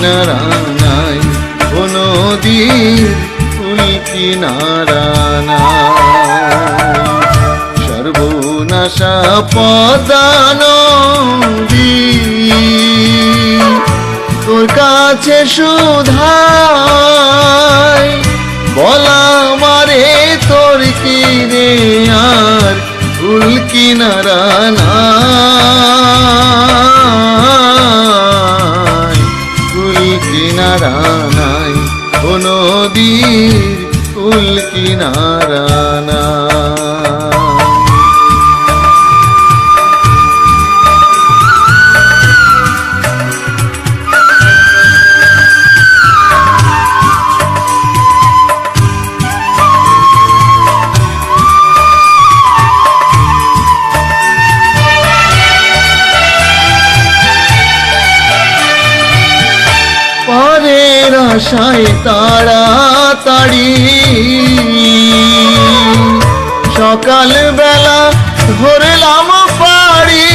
কিনারা নাই ও নদীর ফুল কিনারা নাই সর্বনাশা পদানদী তোর কাছে সুধাই, বলা মারে তোর কি রে আর, ফুল কিনারা কিনারা নাই ও কিনারা নাই আশায় তাড়াতাড়ি। সকাল বেলা ধরলাম পাড়ি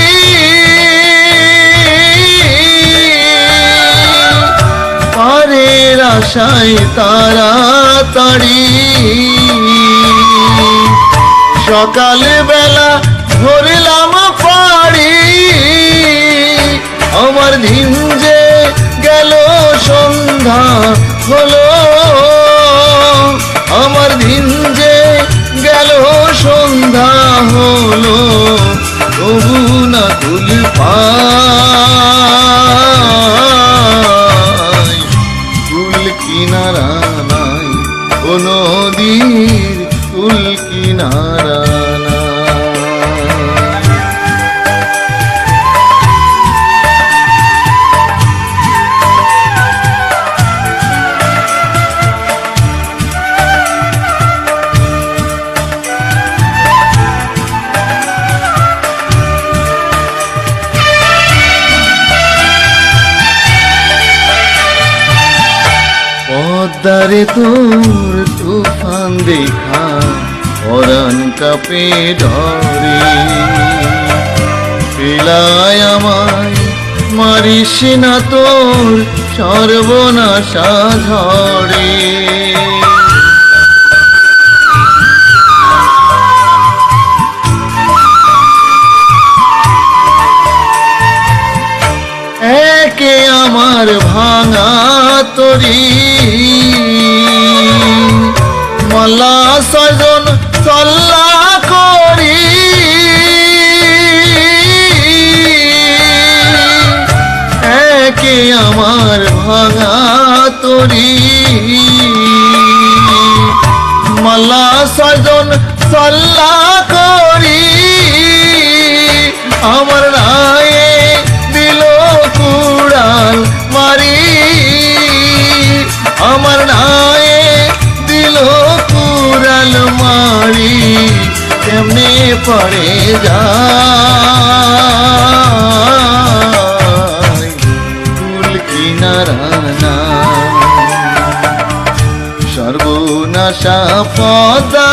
পরের আশায় তাড়াতাড়ি। সকাল বেলা ধরলাম হলো আমার দিন যে গেল সন্ধ্যা হলো তবু পদ্মারে তোর তুফান দেখা পরাণ কাপে ডরে পেলায় আমায় মারিস না তোর সর্বনাশা ঝরে একে আমার ভাঙা তরি আমার ভাঙা তরি। মল্লা সজন সল্লা করি। আমার রায়ে দিল কুড়াল মারি। আমার নায়ে দিল কুড়াল মারি। কেমনে পড়ে যায়? সর্বনাশা পদানদী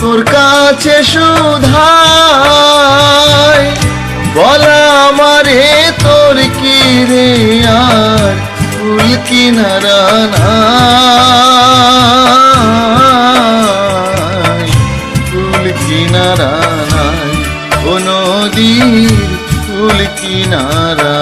তোর কাছে সুধাই বলা আমারে তোর কি রে আর? ফুল কিনারা ফুল কিনারা নাই ও নদীর ফুল কিনারা